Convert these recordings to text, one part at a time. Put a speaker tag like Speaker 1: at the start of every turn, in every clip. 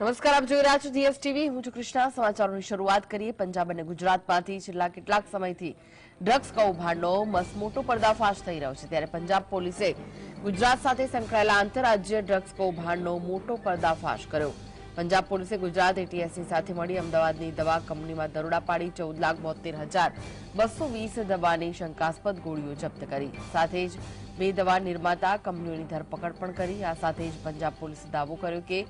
Speaker 1: નમસ્કાર, આપ જોઈ રહ્યા છો જીએસટીવી હું છું કૃષ્ણા. સમાચારોની શરૂઆત કરીએ પંજાબ અને ગુજરાતમાંથી. છેલ્લા કેટલાક સમયથી ડ્રગ્સ કૌભાંડનો મસમોટો પર્દાફાશ થઈ રહ્યો છે. ત્યારે પંજાબ પોલીસે ગુજરાત સાથે સંકળાયેલા આંતરરાજ્ય ડ્રગ્સ કૌભાંડનો મોટો પર્દાફાશ કર્યો. પંજાબ પોલીસે ગુજરાત એટીએસની સાથે મળી અમદાવાદની દવા કંપનીમાં દરોડા પાડી ચૌદ લાખ બોતેર હજાર બસો વીસ દવાની શંકાસ્પદ ગોળીઓ જપ્ત કરી. સાથે જ બે દવા નિર્માતા કંપનીઓની ધરપકડ પણ કરી. આ સાથે જ પંજાબ પોલીસે દાવો કર્યો કે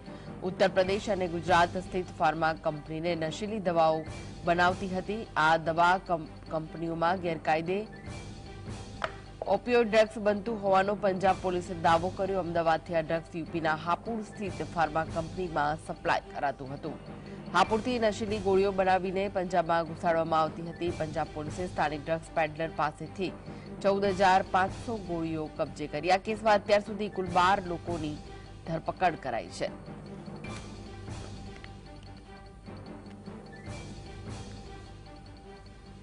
Speaker 1: ઉત્તર પ્રદેશ અને ગુજરાત સ્થિત ફાર્મા કંપનીને નશીલી દવાઓ બનાવતી હતી. આ દવા કંપનીઓમાં ગેરકાયદે ઓપિયોઇડ ડ્રગ્સ બનતું હોવાનો પંજાબ પોલીસે દાવો કર્યો. અમદાવાદથી આ ડ્રગ્સ યુપીના હાપુર સ્થિત ફાર્મા કંપનીમાં સપ્લાય કરાતું હતું. હાપુરથી નશીલી ગોળીઓ બનાવીને પંજાબમાં ઘુસાડવામાં આવતી હતી. પંજાબ પોલીસે સ્થાનિક ડ્રગ્સ પેડલર પાસેથી ચૌદ હજાર પાંચસો ગોળીઓ કબજે કરી. આ કેસમાં અત્યાર સુધી કુલ બાર લોકોની ધરપકડ કરાઈ છે.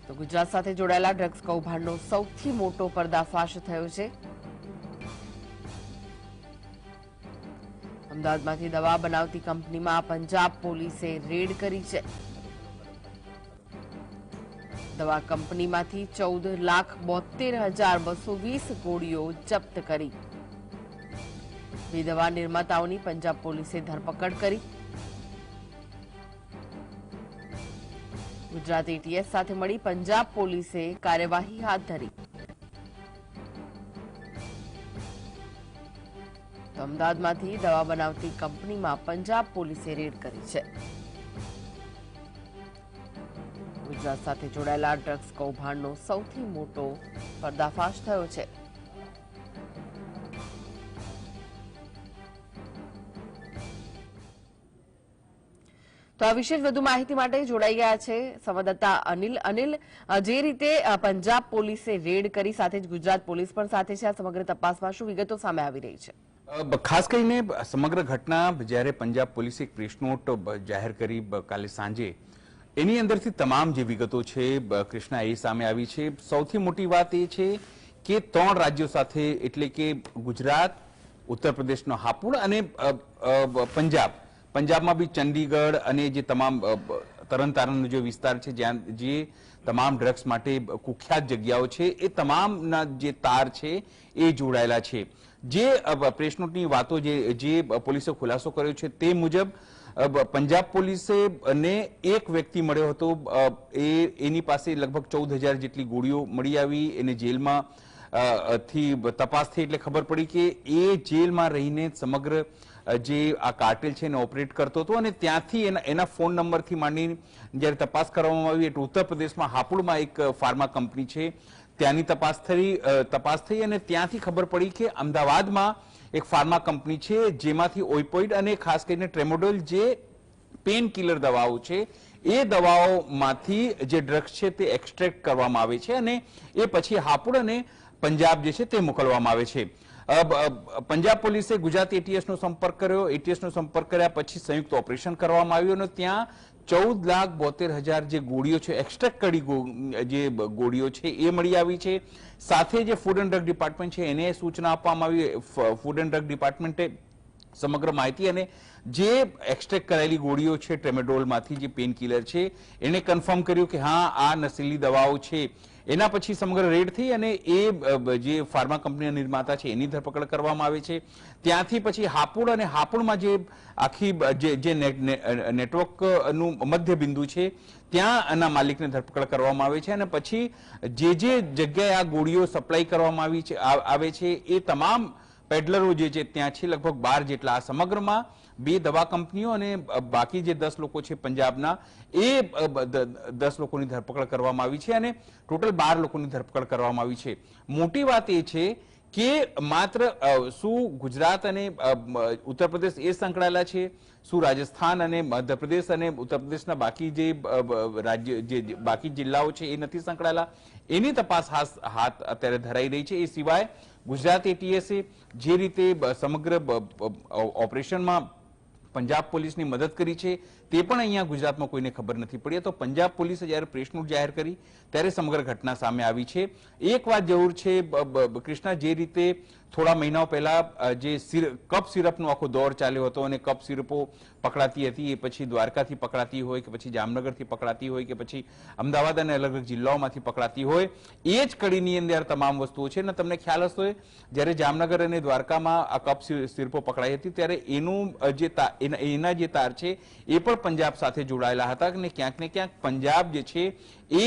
Speaker 1: તો ગુજરાત સાથે જોડાયેલા ડ્રગ્સ કૌભાંડનો સૌથી મોટો પર્દાફાશ થયો છે. અમદાવાદમાંથી દવા બનાવતી કંપનીમાં પંજાબ પોલીસે રેડ કરી છે. દવા કંપનીમાંથી ચૌદ લાખ બોતેર હજાર બસો વીસ ગોળીઓ જપ્ત કરી. બે દવા નિર્માતાઓની પંજાબ પોલીસે ધરપકડ કરી. ગુજરાત એટીએસ સાથે મળી પંજાબ પોલીસે કાર્યવાહી હાથ ધરી. તો અમદાવાદમાંથી દવા બનાવતી કંપનીમાં પંજાબ પોલીસે રેડ કરી છે. ગુજરાત સાથે જોડાયેલા ડ્રગ્સ કૌભાંડનો સૌથી મોટો પર્દાફાશ થયો છે. તો આ વિશે વધુ માહિતી માટે જોડાઈ ગયા છે સંવાદદાતા અનિલ. અનિલ જે રીતે પંજાબ પોલીસે રેડ કરી, સાથે જ ગુજરાત પોલીસ પણ સાથે છે આ સમગ્ર તપાસમાં શું વિગતો સામે આવી રહી છે?
Speaker 2: ખાસ કરીને સમગ્ર ઘટના જ્યારે પંજાબ પોલીસે એક પ્રેસ જાહેર કરી કાલે સાંજે, એની અંદરથી તમામ જે વિગતો છે કૃષ્ણા, એ સામે આવી છે. સૌથી મોટી વાત એ છે કે ત્રણ રાજ્યો સાથે, એટલે કે ગુજરાત, ઉત્તર પ્રદેશનો હાપુડ અને પંજાબ પંજાબમાં બી ચંદીગઢ અને જે તમામ તરણ તારણનો જે વિસ્તાર છે જ્યાં જે તમામ ડ્રગ્સ માટે કુખ્યાત જગ્યાઓ છે એ તમામના જે તાર છે એ જોડાયેલા છે. જે અ, બ- પ્રેસ નોટની વાતો જે પોલીસે ખુલાસો કર્યો છે તે મુજબ પંજાબ પોલીસે ને એક વ્યક્તિ મળ્યો હતો એ એની પાસે લગભગ ચૌદ હજાર જેટલી ગોળીઓ મળી આવી એને જેલમાં થી તપાસ થઈ એટલે ખબર પડી કે એ જેલમાં રહીને સમગ્ર જે આ કાર્ટેલ છે એને ઓપરેટ કરતો હતો અને ત્યાંથી એના ફોન નંબરથી માંડીને જ્યારે તપાસ કરવામાં આવી એટલે ઉત્તર પ્રદેશમાં હાપુડમાં એક ફાર્મા કંપની છે. ત્યાંની તપાસ થઈ તપાસ થઈ અને ત્યાંથી ખબર પડી કે અમદાવાદમાં એક ફાર્મા કંપની છે જેમાંથી ઓઇપોઇડ અને ખાસ કરીને ટ્રેમોડોલ જે પેન કિલર દવાઓ છે એ દવાઓમાંથી જે ડ્રગ્સ છે તે એક્સટ્રેક્ટ કરવામાં આવે છે અને એ પછી હાપુડ અને પંજાબ જે છે તે મોકલવામાં આવે છે. પંજાબ પોલીસે ગુજરાત એટીએસનો સંપર્ક કર્યો. એટીએસનો સંપર્ક કર્યા પછી સંયુક્ત ઓપરેશન કરવામાં આવ્યું અને ત્યાં ચૌદ લાખ બોતેર હજાર જે ગોળીઓ છે એક્સ્ટ્રેક્ટ કરી જે ગોળીઓ છે એ મળી આવી છે. સાથે જે ફૂડ એન્ડ ડ્રગ ડિપાર્ટમેન્ટ છે, એને સૂચના આપવામાં આવી. ફૂડ એન્ડ ડ્રગ ડિપાર્ટમેન્ટે સમગ્ર માહિતી અને જે એક્સટ્રેક્ટ કરાયેલી ગોળીઓ છે ટ્રેમેડોલમાંથી જે પેન કિલર છે એને કન્ફર્મ કર્યું કે હા, આ નશીલી દવાઓ છે. એના પછી સમગ્ર રેડ થઈ અને એ જે ફાર્મા કંપનીના નિર્માતા છે, એની ધરપકડ કરવામાં આવે છે. ત્યાંથી પછી હાપુડ અને હાપુડમાં જે આખી, જે નેટવર્કનું મધ્ય બિંદુ છે, ત્યાં એના માલિકને ધરપકડ કરવામાં આવે છે અને પછી જે જે જગ્યાએ આ ગોળીઓ સપ્લાય કરવામાં આવી છે આવે છે, એ તમામ પેડલરો જે છે ત્યાં છે લગભગ બાર જેટલા. આ સમગ્રમાં બે દવા કંપનીઓ અને બાકી જે દસ લોકો છે પંજાબના, એ દસ લોકોની ધરપકડ કરવામાં આવી છે અને ટોટલ બાર લોકોની ધરપકડ કરવામાં આવી છે. મોટી વાત એ છે કે માત્ર શું ગુજરાત અને ઉત્તર પ્રદેશ એ સંકળાયેલા છે? શું રાજસ્થાન અને મધ્યપ્રદેશ અને ઉત્તર પ્રદેશના બાકી જે રાજ્ય, જે બાકી જિલ્લાઓ છે એ નથી સંકળાયેલા? એની તપાસ હાથ અત્યારે ધરાઈ રહી છે. એ સિવાય ગુજરાત એટીએસે જે રીતે સમગ્ર ઓપરેશનમાં પંજાબ પોલીસની મદદ કરી છે, તે પણ અહીંયા ગુજરાતમાં કોઈને ખબર નથી પડી. તો પંજાબ પોલીસે જ્યારે પ્રેસ નોટ જાહેર કરી, ત્યારે સમગ્ર ઘટના સામે આવી છે. એક વાત જરૂર છે કૃષ્ણા, જે રીતે થોડા મહિનાઓ પહેલા જે કપ સિરપનો આખો દોર ચાલ્યો હતો અને કપ સિરપો પકડાતી હતી, એ પછી દ્વારકાથી પકડાતી હોય કે પછી જામનગરથી પકડાતી હોય કે પછી અમદાવાદ અને અલગ અલગ જિલ્લાઓમાંથી પકડાતી હોય, એ જ કડીની અંદર તમામ વસ્તુઓ છે. અને તમને ખ્યાલ હશે, જ્યારે જામનગર અને દ્વારકામાં આ કપ સિરપો પકડાઈ હતી, ત્યારે એનું જે એના જે તાર છે, એ પણ પંજાબ સાથે જોડાયેલા હતા. અને ક્યાંક ને ક્યાંક પંજાબ જે છે એ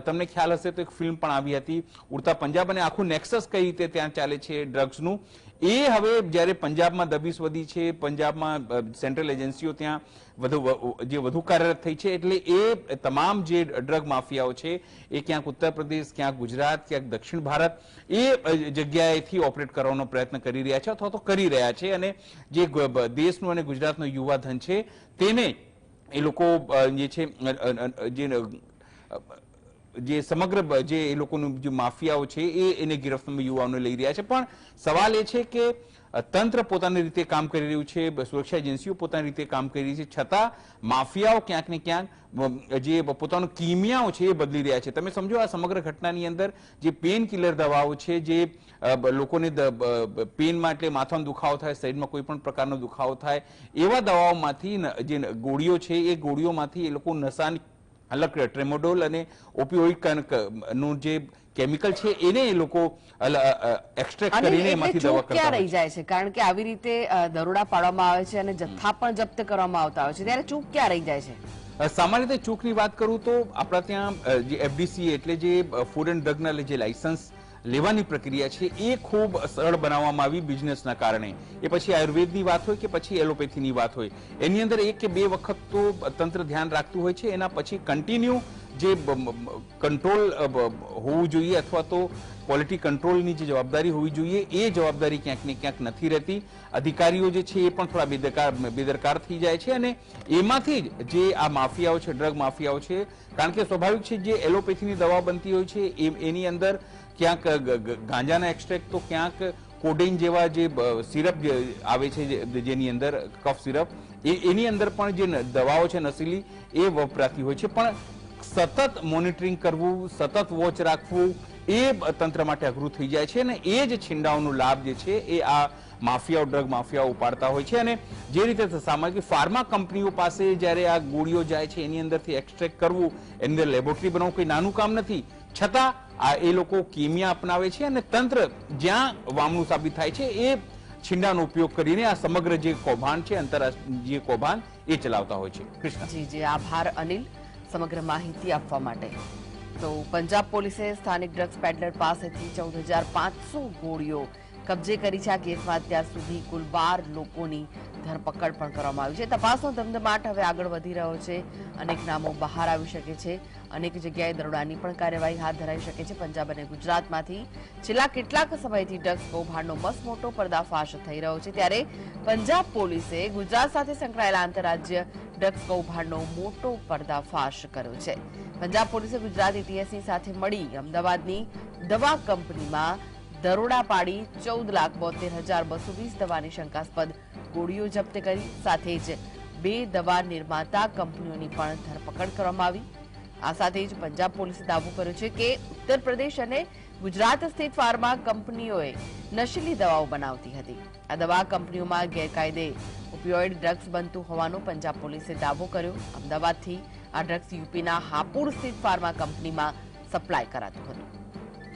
Speaker 2: તમને ખ્યાલ હશે તો એક ફિલ્મ પણ આવી હતી, ઉડતા પંજાબ અને આખું નેક્સસ કઈ રીતે ત્યાં ચાલે છે ડ્રગ્સનું. એ હવે જ્યારે પંજાબમાં દબીસ વધી છે, પંજાબમાં સેન્ટ્રલ એજન્સીઓ ત્યાં વધુ જે વધુ કાર્યરત થઈ છે, એટલે એ તમામ જે ડ્રગ માફિયાઓ છે, એ ક્યાંક ઉત્તર પ્રદેશ, ક્યાંક ગુજરાત, ક્યાંક દક્ષિણ ભારત, એ જગ્યાએથી ઓપરેટ કરવાનો પ્રયત્ન કરી રહ્યા છે અથવા તો કરી રહ્યા છે અને જે દેશનું અને ગુજરાતનું યુવા ધન છે, તેને એ લોકો જે છે જે જે સમગ્ર જે એ લોકોનું જે માફિયાઓ છે, એ એને ગિરફ્તમાં યુવાઓને લઈ રહ્યા છે. પણ સવાલ એ છે કે તંત્ર પોતાની રીતે કામ કરી રહ્યું છે સુરક્ષા એજન્સીઓ પોતાની રીતે કામ કરી રહી છે, છતાં માફિયાઓ ક્યાંક ને ક્યાંક જે પોતાનો કિમિયાઓ છે, એ બદલી રહ્યા છે. તમે સમજો આ સમગ્ર ઘટનાની અંદર જે પેન કિલર દવાઓ છે, જે લોકોને પેન એટલે માથાનો દુખાવો થાય, શરીરમાં કોઈ પણ પ્રકારનો દુખાવો થાય, એવા દવાઓમાંથી જે ગોળીઓ છે, એ ગોળીઓમાંથી એ લોકો નશાની અલગ ટ્રેમોડોલ અને ઓપિયોઇડનું જે કેમિકલ છે એને એ લોકો એક્સટ્રેક્ટ કરીને એમાંથી દવા કરતા
Speaker 1: રહી જાય છે? કારણ કે આવી રીતે દરોડા પાડવામાં આવે છે અને જથ્થા પણ જપ્ત કરવામાં આવતા હોય છે. ત્યારે ચૂક ક્યાં રહી જાય છે?
Speaker 2: સામાન્ય રીતે ચૂકની વાત કરું તો આપણા ત્યાં જે એફડીસી એટલે જે ફૂડ એન્ડ ડ્રગના જે લાયસન્સ લેવાની પ્રક્રિયા છે એ ખૂબ સરળ બનાવવામાં આવી બિઝનેસના કારણે. એ પછી આયુર્વેદની વાત હોય કે પછી એલોપેથીની વાત હોય. એની અંદર એક કે બે વખત તો તંત્ર ધ્યાન રાખતું હોય છે. એના પછી કન્ટિન્યુ જે કંટ્રોલ હોવું જોઈએ અથવા તો ક્વોલિટી કંટ્રોલની જે જવાબદારી હોવી જોઈએ એ જવાબદારી ક્યાંક ને ક્યાંક નથી રહેતી. અધિકારીઓ જે છે એ પણ થોડા બેદરકાર બેદરકાર થઈ જાય છે અને એમાંથી જ જે આ માફિયાઓ છે ડ્રગ માફિયાઓ છે, કારણ કે સ્વાભાવિક છે જે એલોપેથીની દવા બનતી હોય છે એની અંદર ક્યાંક ગાંજાના એક્સ્ટ્રેક્ટ તો ક્યાંક કોડેઇન જેવા જે સિરપ આવે છે જેની અંદર કફ સિરપ એ, એની અંદર પણ જે દવાઓ છે નશીલી એ વપરાતી હોય છે. પણ સતત મોનિટરિંગ કરવું, સતત વોચ રાખવું એ તંત્ર માટે અઘરું થઈ જાય છે અને એ જ છીંડાઓનો લાભ જે છે એ આ માફિયાઓ, ડ્રગ માફિયાઓ ઉપાડતા હોય છે અને જે રીતે સામાન્ય ફાર્મા કંપનીઓ પાસે જ્યારે આ ગોળીઓ જાય છે, એની અંદરથી એક્સ્ટ્રેક્ટ કરવું, એની અંદર લેબોરેટરી બનાવવું કોઈ નાનું કામ નથી. છતાં આ એ લોકો કિમિયા અપનાવે છે અને તંત્ર જ્યાં વામણું સાબિત થાય છે, એ છીંડાનો ઉપયોગ કરીને આ સમગ્ર જે કૌભાંડ છે, આંતરરાષ્ટ્રીય કૌભાંડ એ ચલાવતા હોય છે. કૃષ્ણ.
Speaker 1: જી જી, આભાર અનિલ. સમગ્ર માહિતી આપવા માટે. તો પંજાબ પોલીસે સ્થાનિક ડ્રગ્સ પેડલર પાસેથી ચૌદ હજાર પાંચસો ગોળીઓ કબજે કરી છે આ કેસમાં અત્યાર સુધી કુલ બાર લોકોની ધરપકડ પણ કરવામાં આવી છે. તપાસનો ધમધમાટ હવે આગળ વધી રહ્યો છે. અનેક નામો બહાર આવી શકે છે. અનેક જગ્યાએ દરોડાની પણ કાર્યવાહી હાથ ધરાઈ શકે છે. પંજાબ અને ગુજરાતમાંથી છેલ્લા કેટલાક સમયથી ડ્રગ્સ કૌભાંડનો મસમોટો પર્દાફાશ થઈ રહ્યો છે. ત્યારે પંજાબ પોલીસે ગુજરાત સાથે સંકળાયેલા આંતરરાજ્ય ડ્રગ્સ કૌભાંડનો મોટો પર્દાફાશ કર્યો છે. પંજાબ પોલીસે ગુજરાત એટીએસની સાથે મળી અમદાવાદની દવા કંપનીમાં દરોડા પાડી ચૌદ લાખ બોતેર હજાર બસો વીસ દવાની શંકાસ્પદ ગોળીઓ જપ્ત કરી. સાથે જ બે દવા નિર્માતા કંપનીઓની પણ ધરપકડ કરવામાં આવી. આ સાથે જ પંજાબ પોલીસે દાવો કર્યો છે કે ઉત્તર પ્રદેશ અને ગુજરાત સ્થિત ફાર્મા કંપનીઓએ નશીલી દવાઓ બનાવતી હતી. આ દવા કંપનીઓમાં ગેરકાયદે ઓપિયોઇડ ડ્રગ્સ બનતું હોવાનો પંજાબ પોલીસે દાવો કર્યો. અમદાવાદથી આ ડ્રગ્સ યુપીના હાપુર સ્થિત ફાર્મા કંપનીમાં સપ્લાય કરાતું હતું.